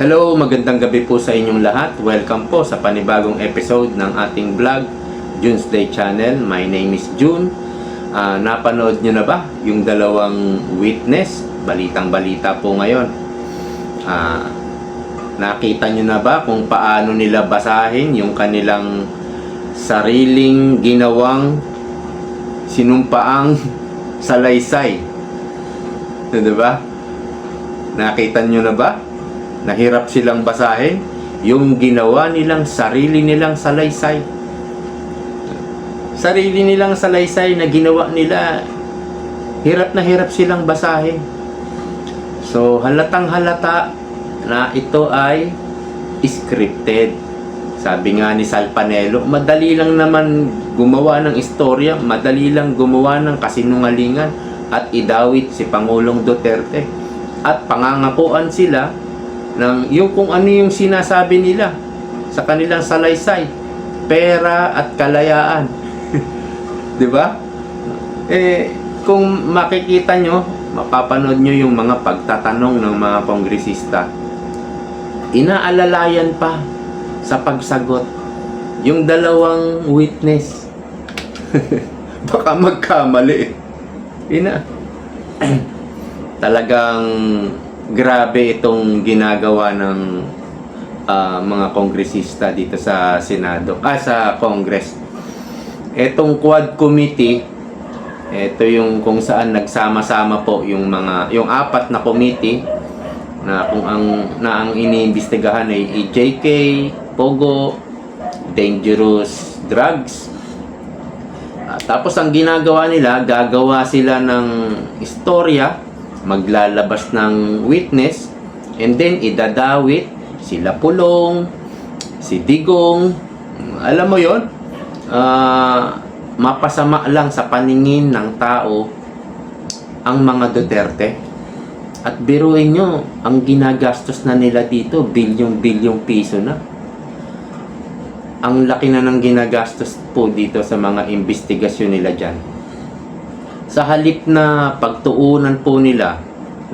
Hello, magandang gabi po sa inyong lahat. Welcome po sa panibagong episode ng ating vlog, June's Day Channel. My name is June. Ah, napanood nyo na ba yung dalawang witness? Balitang balita po ngayon. Ah, nakita nyo na ba kung paano nila basahin yung kanilang sariling ginawang sinumpaang salaysay? Di ba? Nakita nyo na ba? Nahirap silang basahin yung ginawa nilang sarili nilang salaysay. Sarili nilang salaysay na ginawa nila, hirap na hirap silang basahin. So, halatang halata na ito ay scripted. Sabi nga ni Sal Panelo, madali lang naman gumawa ng istorya, madali lang gumawa ng kasinungalingan at idawit si Pangulong Duterte. At pangangakuan sila ng yung kung ano yung sinasabi nila sa kanilang salaysay, pera at kalayaan. 'Di ba? Eh kung makikita nyo, mapapanood nyo yung mga pagtatanong ng mga kongresista. Inaalalayan pa sa pagsagot yung dalawang witness. Baka magkamali. Ina. Talagang grabe itong ginagawa ng ah, mga kongresista dito sa Senado, ah sa Congress. Etong Quad Committee, ito yung kung saan nagsama-sama po yung mga yung apat na committee na kung ang na ang iniimbestigahan ay EJK, Pogo, dangerous drugs. Ah, tapos ang ginagawa nila, gagawa sila ng istorya maglalabas ng witness and then idadawit sila Pulong, si Digong, alam mo yon ah, mapasama lang sa paningin ng tao ang mga Duterte. At biruin nyo, ang ginagastos na nila dito, bilyong-bilyong piso na. Ang laki na ng ginagastos po dito sa mga investigasyon nila dyan sa halip na pagtuunan po nila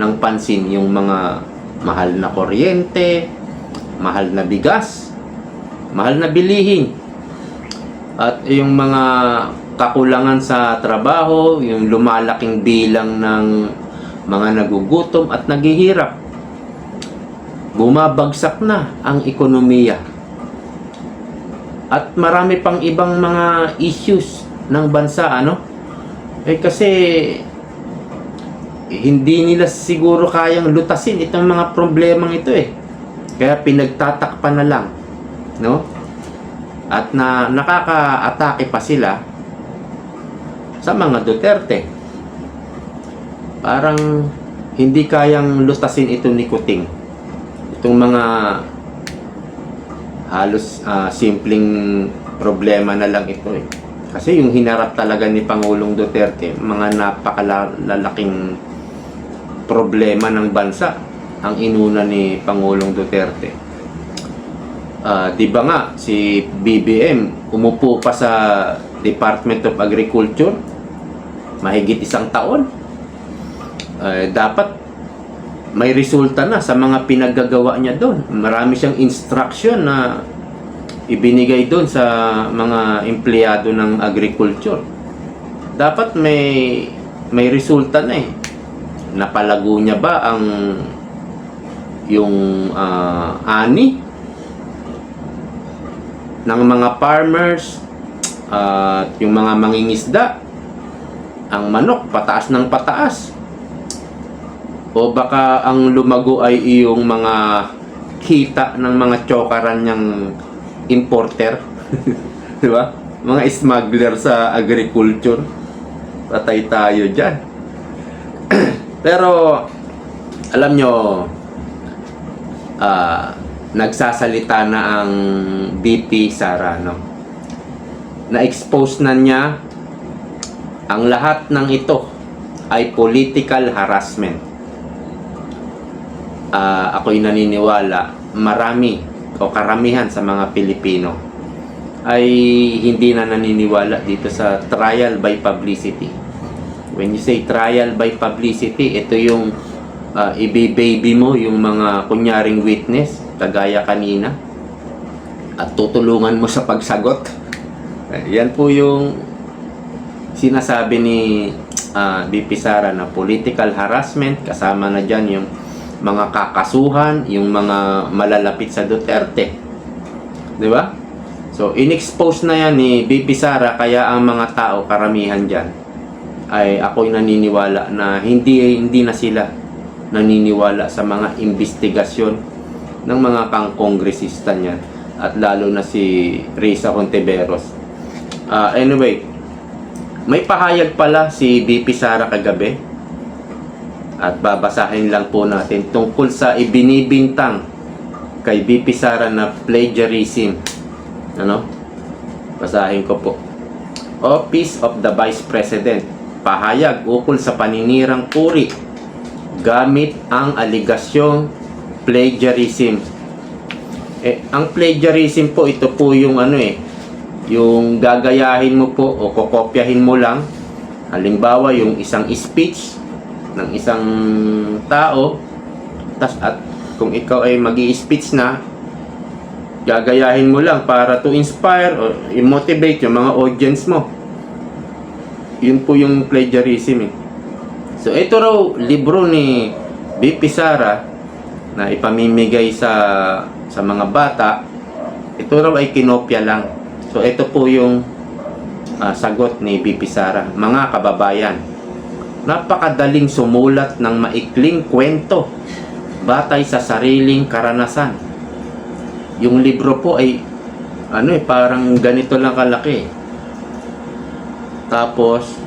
ng pansin yung mga mahal na kuryente, mahal na bigas, mahal na bilihin, at yung mga kakulangan sa trabaho, yung lumalaking bilang ng mga nagugutom at naghihirap. Bumabagsak na ang ekonomiya. At marami pang ibang mga issues ng bansa, ano? Eh kasi hindi nila siguro kayang lutasin itong mga problemang ito eh. Kaya pinagtatakpan na lang, no? At na nakaka-atake pa sila sa mga Duterte. Parang hindi kayang lutasin ito ni Kuting. Itong mga halos ah, simpleng problema na lang ito eh. Kasi yung hinarap talaga ni Pangulong Duterte, mga napakalalaking problema ng bansa ang inuna ni Pangulong Duterte. Ah, 'di ba nga si BBM umupo pa sa Department of Agriculture mahigit isang taon. Eh, dapat may resulta na sa mga pinaggagawa niya doon. Marami siyang instruction na ibinigay doon sa mga empleyado ng agriculture. Dapat may may resulta na eh. Napalago niya ba ang yung ah, ani ng mga farmers at yung mga mangingisda ang manok pataas ng pataas o baka ang lumago ay iyong mga kita ng mga chokaran niyang importer. Di ba? Mga smuggler sa agriculture. Patay tayo dyan. Pero, alam nyo, ah, nagsasalita na ang BP Sara, no? Na-expose na niya ang lahat ng ito ay political harassment. Ah, ako'y naniniwala, marami o karamihan sa mga Pilipino ay hindi na naniniwala dito sa trial by publicity. When you say trial by publicity, ito yung uh, ibi-baby mo yung mga kunyaring witness, kagaya kanina, at tutulungan mo sa pagsagot. Eh, Yan po yung sinasabi ni ah, BP Sara na political harassment, kasama na dyan yung mga kakasuhan, yung mga malalapit sa Duterte. Di ba? So, in-expose na yan ni BP Sara, kaya ang mga tao, karamihan dyan, ay ako'y naniniwala na hindi hindi na sila naniniwala sa mga investigasyon ng mga pang-kongresista niyan at lalo na si Risa Conteveros. Ah, anyway, may pahayag pala si BP Sara kagabi at babasahin lang po natin tungkol sa ibinibintang kay BP Sara na plagiarism. Ano? Basahin ko po. Office of the Vice President. Pahayag ukol sa paninirang puri gamit ang aligasyong plagiarism. Eh, ang plagiarism po, ito po yung ano eh, yung gagayahin mo po o kokopyahin mo lang. Halimbawa, yung isang speech ng isang tao, tas at kung ikaw ay mag speech na, gagayahin mo lang para to inspire or i-motivate yung mga audience mo. Yun po yung plagiarism eh. So ito raw libro ni BP Sara na ipamimigay sa sa mga bata. Ito raw ay kinopya lang. So ito po yung ah, sagot ni BP Sara. Mga kababayan, napakadaling sumulat ng maikling kwento batay sa sariling karanasan. Yung libro po ay ano eh parang ganito lang kalaki. Tapos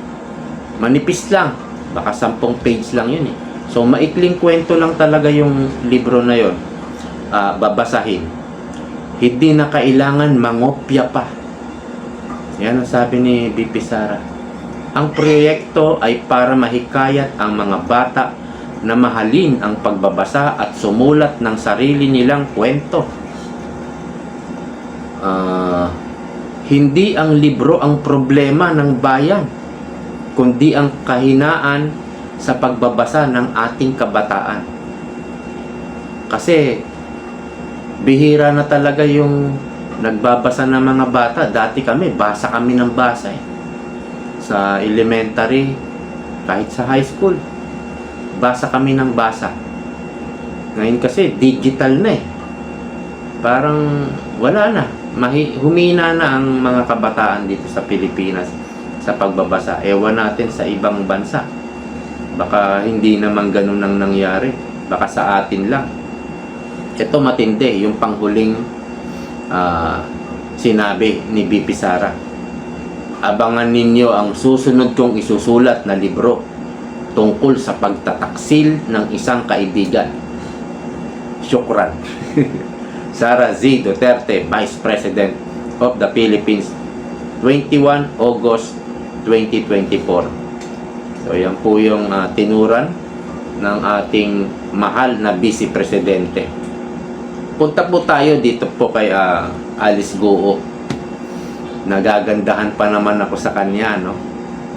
manipis lang. Baka sampung page lang yun eh. So maikling kwento lang talaga yung libro na yon. Ah, babasahin. Hindi na kailangan mangopya pa. Yan ang sabi ni BP Sara. Ang proyekto ay para mahikayat ang mga bata na mahalin ang pagbabasa at sumulat ng sarili nilang kwento. Ah, hindi ang libro ang problema ng bayan, kundi ang kahinaan sa pagbabasa ng ating kabataan. Kasi bihira na talaga yung nagbabasa ng mga bata. Dati kami, basa kami ng basa eh. Sa elementary, kahit sa high school, basa kami ng basa. Ngayon kasi, digital na eh. Parang wala na. Mahi, humina na ang mga kabataan dito sa Pilipinas sa pagbabasa. Ewan natin sa ibang bansa. Baka hindi naman ganun ang nangyari. Baka sa atin lang. Ito matindi, yung panghuling ah, sinabi ni BP Sara. Abangan ninyo ang susunod kong isusulat na libro tungkol sa pagtataksil ng isang kaibigan. Syukran. Sara Z. Duterte, Vice President of the Philippines, 21 August 2024. So yan po yung ah, tinuran ng ating mahal na Vice Presidente. Punta po tayo dito po kay ah, Alice Goo. Nagagandahan pa naman ako sa kanya, no?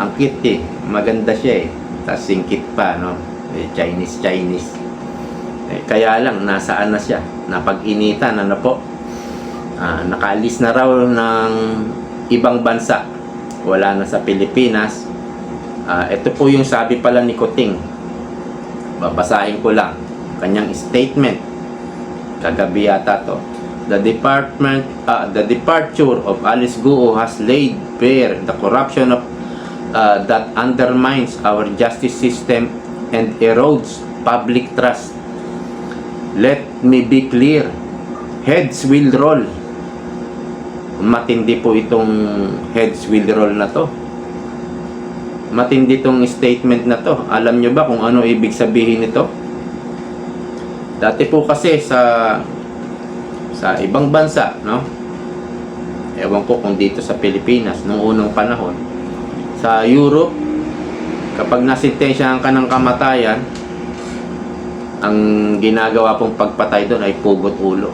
Ang cute eh. Maganda siya eh. Tapos singkit pa, no? Eh, Chinese, Chinese. Eh, kaya lang, nasaan na siya? Napag-initan, ano po? Ah, nakaalis na raw ng ibang bansa. Wala na sa Pilipinas. Ah, ito po yung sabi pala ni Kuting. Babasahin ko lang. Kanyang statement. Kagabi yata to. The department, ah, the departure of Alice Guo has laid bare the corruption of uh, that undermines our justice system and erodes public trust. Let me be clear. Heads will roll. Matindi po itong heads will roll na to. Matindi itong statement na to. Alam nyo ba kung ano ibig sabihin nito? Dati po kasi sa sa ibang bansa, no? Ewan ko kung dito sa Pilipinas, nung unang panahon, sa Europe, kapag nasintensyahan ka ng kamatayan, ang ginagawa pong pagpatay doon ay pugot ulo.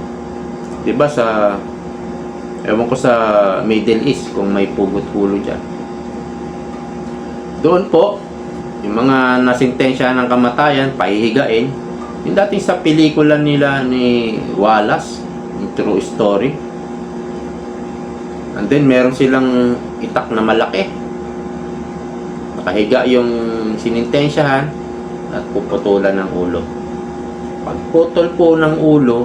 'Di ba sa ewan ko sa Middle East kung may pugot ulo diyan. Doon po yung mga nasintensya ng kamatayan, pahihigain. Yung dating sa pelikula nila ni Wallace, true story. And then meron silang itak na malaki. Nakahiga yung sinintensyahan at puputulan ng ulo. Pagputol po ng ulo,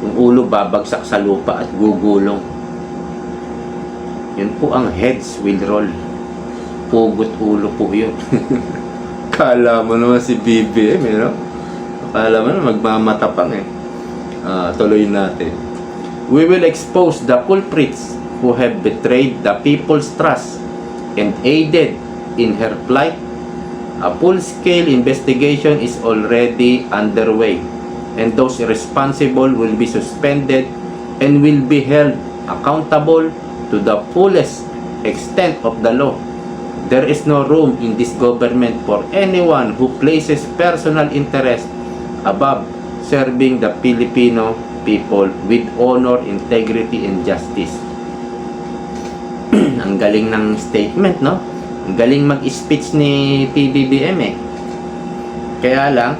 yung ulo babagsak sa lupa at gugulong. Yun po ang heads will roll. Pugot ulo po yun. Kala mo naman si BBM, eh, no? Kala mo na magmamatapang eh. Ah, tuloy natin. We will expose the culprits who have betrayed the people's trust and aided in her plight. A full-scale investigation is already underway and those responsible will be suspended and will be held accountable to the fullest extent of the law. There is no room in this government for anyone who places personal interest above serving the Filipino people with honor, integrity, and justice. Ang galing ng statement, no? Ang galing mag-speech ni PBBM eh. Kaya lang,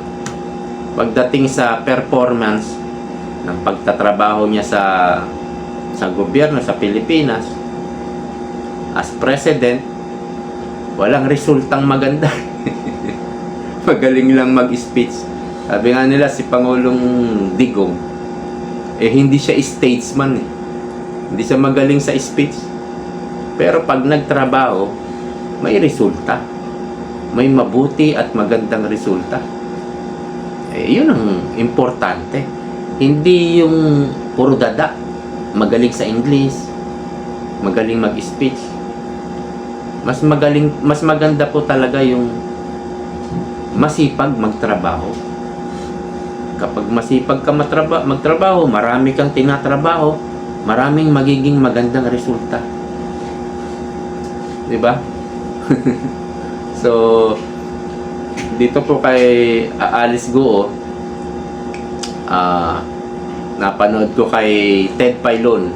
pagdating sa performance ng pagtatrabaho niya sa sa gobyerno sa Pilipinas as president walang resultang maganda magaling lang mag-speech sabi nga nila si Pangulong Digong eh hindi siya statesman eh. hindi siya magaling sa speech pero pag nagtrabaho may resulta may mabuti at magandang resulta eh, yun ang importante. Hindi yung puro dada. Magaling sa English. Magaling mag-speech. Mas magaling, mas maganda po talaga yung masipag magtrabaho. Kapag masipag ka matraba, magtrabaho, marami kang tinatrabaho, maraming magiging magandang resulta. 'Di ba? so, dito po kay ah, Alice Goo ah napanood ko kay Ted Pailon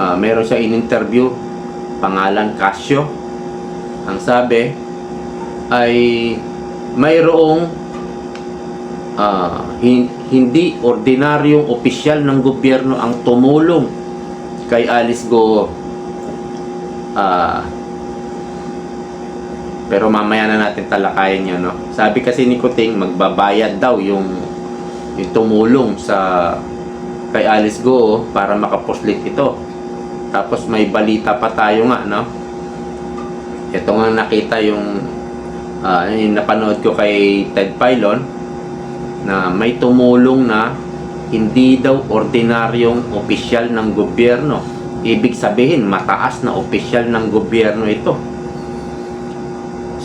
ah meron siya in-interview pangalan Casio ang sabi ay mayroong hin- hindi ordinaryong opisyal ng gobyerno ang tumulong kay Alice Goo ah pero mamaya na natin talakayin yun, no? Sabi kasi ni Kuting, magbabayad daw yung, yung tumulong sa kay Alice Go para makapuslit ito. Tapos may balita pa tayo nga, no? Ito nga nakita yung, ah, yung napanood ko kay Ted Pilon na may tumulong na hindi daw ordinaryong opisyal ng gobyerno. Ibig sabihin, mataas na opisyal ng gobyerno ito.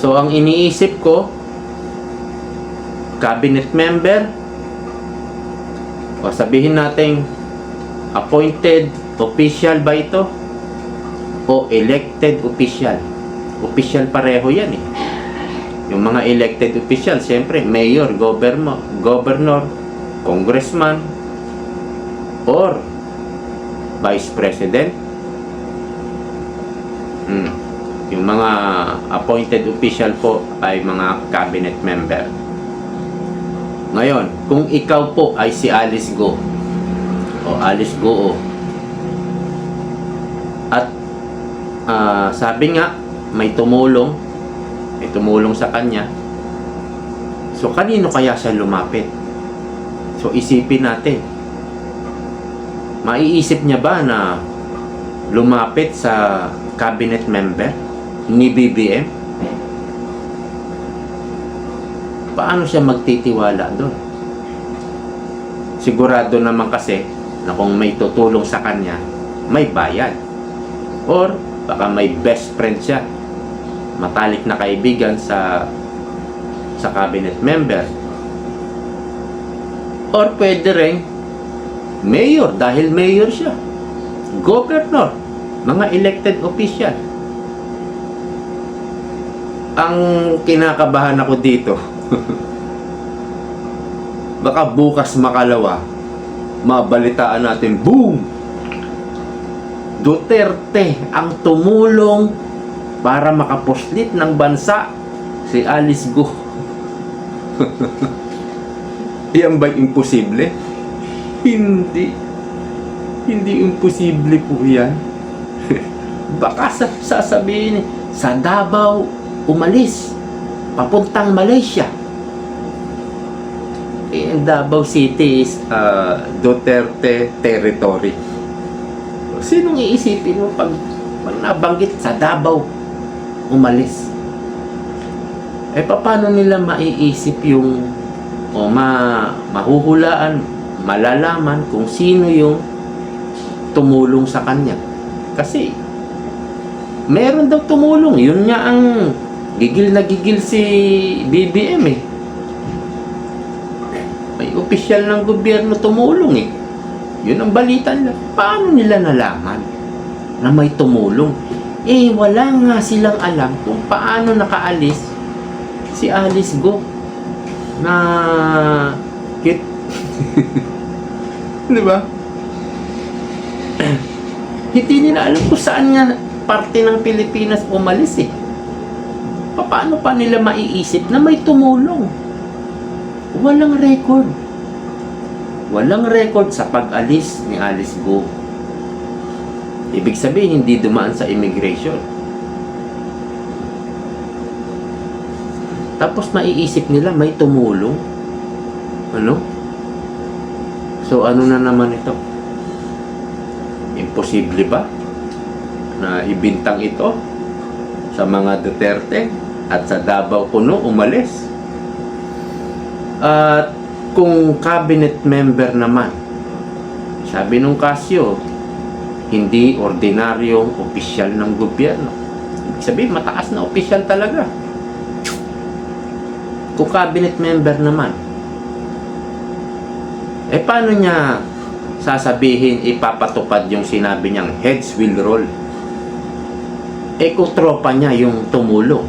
So, ang iniisip ko, cabinet member, o sabihin natin, appointed official ba ito? O elected official? Official pareho yan eh. Yung mga elected official, siyempre, mayor, governor, governor, congressman, or vice president. Hmm. Yung mga appointed official po ay mga cabinet member. Ngayon, kung ikaw po ay si Alice Go o Alice Go at ah, sabi nga may tumulong may tumulong sa kanya so kanino kaya siya lumapit so isipin natin maiisip niya ba na lumapit sa cabinet member ni BBM? Paano siya magtitiwala doon? Sigurado naman kasi na kung may tutulong sa kanya, may bayad. Or baka may best friend siya. Matalik na kaibigan sa sa cabinet member. Or pwede rin mayor dahil mayor siya. Governor, mga elected official ang kinakabahan ako dito baka bukas makalawa mabalitaan natin boom Duterte ang tumulong para makapuslit ng bansa si Alice Go. Yan ba imposible? Hindi. Hindi imposible po yan. Baka sa sasabihin, sa Davao, umalis. Papuntang Malaysia. Eh, ang Davao City is uh, Duterte territory. Sinong iisipin mo pag, pag nabanggit sa Davao, umalis? Eh, paano nila maiisip yung o ma, mahuhulaan, malalaman kung sino yung tumulong sa kanya? Kasi, meron daw tumulong. Yun nga ang gigil na gigil si BBM eh. May opisyal ng gobyerno tumulong eh. Yun ang balita nila. Paano nila nalaman na may tumulong? Eh, wala nga silang alam kung paano nakaalis si Alice Go na kit. Di ba? Hindi nila alam kung saan nga parte ng Pilipinas umalis eh. Paano pa nila maiisip na may tumulong? Walang record. Walang record sa pag-alis ni Alice Go. Ibig sabihin, hindi dumaan sa immigration. Tapos maiisip nila may tumulong. Ano? So ano na naman ito? Imposible ba na ibintang ito sa mga Duterte at sa Davao Kuno umalis? At kung cabinet member naman, sabi nung Casio, hindi ordinaryong opisyal ng gobyerno. Ibig sabihin, mataas na opisyal talaga. Kung cabinet member naman, eh paano niya sasabihin ipapatupad yung sinabi niyang heads will roll? Eh kung tropa niya yung tumulong.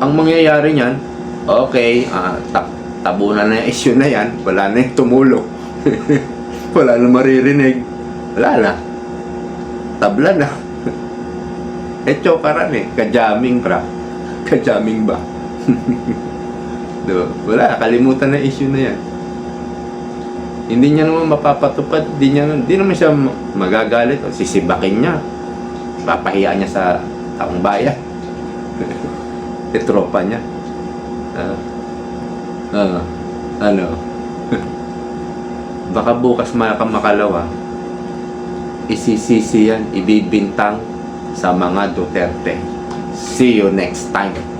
Ang mangyayari niyan, okay, ah, ta- tabunan na yung issue na yan, wala na yung tumulong. wala na maririnig. Wala na. Tabla na. eh, chokaran eh. Kajaming, bra. Kajaming ba? Diba? Wala, kalimutan na issue na yan. Hindi niya naman mapapatupad, hindi niya hindi naman siya ma- magagalit o sisibakin niya. Papahiya niya sa taong bayan. e tropa niya. Ah. Ah. ano? Baka bukas mga makalawa, isisisi yan, ibibintang sa mga Duterte. See you next time.